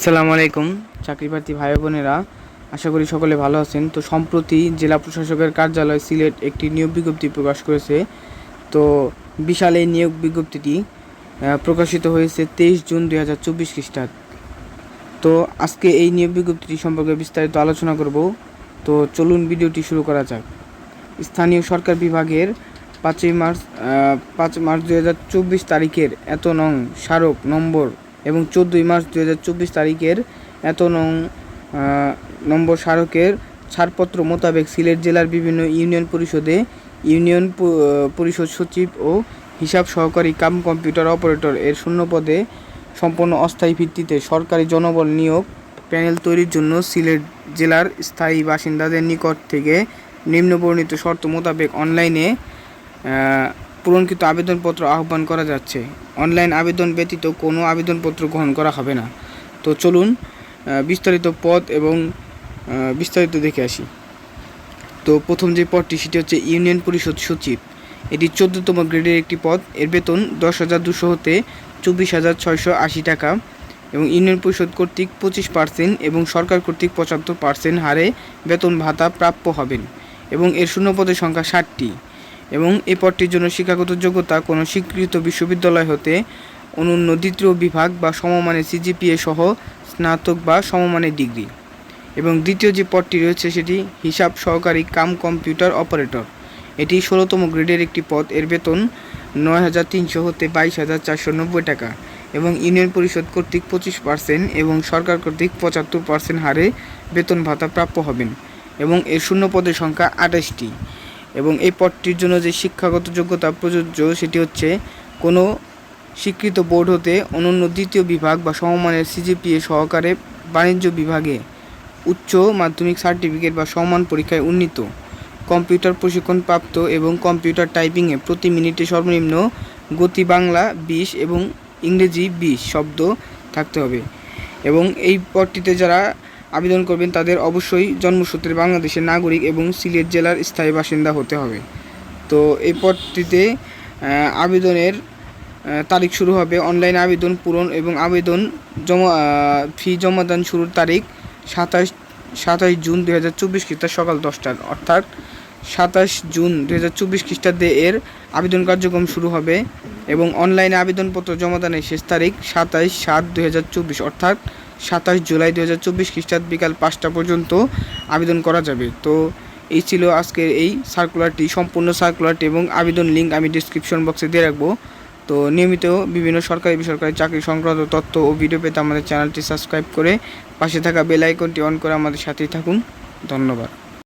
আসসালামু আলাইকুম চাকরি প্রার্থী ভাই বোনেরা। আশা করি সকলে ভালো আছেন। তো সম্প্রতি জেলা প্রশাসকের কার্যালয় সিলেট একটি নিয়োগ বিজ্ঞপ্তি প্রকাশ করেছে। তো বিশাল এই নিয়োগ বিজ্ঞপ্তিটি প্রকাশিত হয়েছে তেইশ জুন দুই হাজার চব্বিশ খ্রিস্টাব্দ। তো আজকে এই নিয়োগ বিজ্ঞপ্তিটি সম্পর্কে বিস্তারিত আলোচনা করব। তো চলুন ভিডিওটি শুরু করা যাক। স্থানীয় সরকার বিভাগের পাঁচই মার্চ পাঁচ মার্চ দুই হাজার চব্বিশ তারিখের এত নং স্মারক নম্বর এবং চোদ্দোই মার্চ দুই হাজার চব্বিশ তারিখের এত নং নম্বর স্মারকের ছাড়পত্র মোতাবেক সিলেট জেলার বিভিন্ন ইউনিয়ন পরিষদে ইউনিয়ন পরিষদ সচিব ও হিসাব সহকারী কাম কম্পিউটার অপারেটর এর শূন্য পদে সম্পূর্ণ অস্থায়ী ভিত্তিতে সরকারি জনবল নিয়োগ প্যানেল তৈরির জন্য সিলেট জেলার স্থায়ী বাসিন্দাদের নিকট থেকে নিম্নবর্ণিত শর্ত মোতাবেক অনলাইনে পূরণকৃত আবেদনপত্র আহ্বান করা যাচ্ছে। অনলাইন আবেদন ব্যতীত কোনো আবেদনপত্র গ্রহণ করা হবে না। তো চলুন বিস্তারিত পদ এবং বিস্তারিত দেখে আসি। তো প্রথম যে পদটি সেটি হচ্ছে ইউনিয়ন পরিষদ সচিব। এটি চোদ্দতম গ্রেডের একটি পদ। এর বেতন দশ হাজার দুশো হতে চব্বিশ হাজার ছয়শো আশি টাকা এবং ইউনিয়ন পরিষদ কর্তৃক পঁচিশ পার্সেন্ট এবং সরকার কর্তৃক পঁচাত্তর পার্সেন্ট হারে বেতন ভাতা প্রাপ্য হবেন এবং এর শূন্যপদের সংখ্যা ষাটটি। এবং এ পদটির জন্য শিক্ষাগত যোগ্যতা কোনো স্বীকৃত বিশ্ববিদ্যালয় হতে অনন্য দ্বিতীয় বিভাগ বা সমমানের সিজিপিএ সহ স্নাতক বা সমমানের ডিগ্রি। এবং দ্বিতীয় যে পদটি রয়েছে সেটি হিসাব সহকারী কাম কম্পিউটার অপারেটর। এটি ষোলোতম গ্রেডের একটি পদ। এর বেতন নয় হাজার তিনশো হতে বাইশ হাজার চারশো নব্বই টাকা এবং ইউনিয়ন পরিষদ কর্তৃক পঁচিশ পার্সেন্ট এবং সরকার কর্তৃক পঁচাত্তর পার্সেন্ট হারে বেতন ভাতা প্রাপ্য হবেন এবং এর শূন্য পদের সংখ্যা আঠাশটি। এবং এই পদটির জন্য যে শিক্ষাগত যোগ্যতা প্রযোজ্য সেটি হচ্ছে কোনো স্বীকৃত বোর্ড হতে অনন্য দ্বিতীয় বিভাগ বা সমমানের সিজিপিএ সহকারে বাণিজ্য বিভাগে উচ্চ মাধ্যমিক সার্টিফিকেট বা সমান পরীক্ষায় উন্নীত। কম্পিউটার প্রশিক্ষণ প্রাপ্ত এবং কম্পিউটার টাইপিংয়ে প্রতি মিনিটে সর্বনিম্ন গতি বাংলা বিশ এবং ইংরেজি বিশ শব্দ থাকতে হবে। এবং এই পদটিতে যারা আবেদন করবেন, তাদের অবশ্যই জন্মসূত্রে বাংলাদেশের নাগরিক এবং সিলেট জেলার স্থায়ী বাসিন্দা হতে হবে। তো এই পদটিতে আবেদনের তারিখ শুরু হবে অনলাইন আবেদন পূরণ এবং আবেদন জমা ফি জমাদান শুরুর তারিখ সাতাশ সাতাশ জুন দু হাজার চব্বিশ খ্রিস্টাব্দ সকাল দশটার, অর্থাৎ সাতাশ জুন দু হাজার চব্বিশ খ্রিস্টাব্দে এর আবেদন কার্যক্রম শুরু হবে এবং অনলাইনে আবেদনপত্র জমাদানের শেষ তারিখ সাতাশ সাত দু হাজার চব্বিশ, অর্থাৎ সাতাশ জুলাই দু হাজার চব্বিশ খ্রিস্টাব্দ বিকাল পাঁচটা পর্যন্ত আবেদন করা যাবে। তো এই ছিল আজকের এই সার্কুলারটি, সম্পূর্ণ সার্কুলারটি এবং আবেদন লিঙ্ক আমি ডিসক্রিপশন বক্সে দিয়ে রাখব। তো নিয়মিত বিভিন্ন সরকারি বেসরকারি চাকরি সংক্রান্ত তথ্য ও ভিডিও পেতে আমাদের চ্যানেলটি সাবস্ক্রাইব করে পাশে থাকা বেল আইকনটি অন করে আমাদের সাথেই থাকুন। ধন্যবাদ।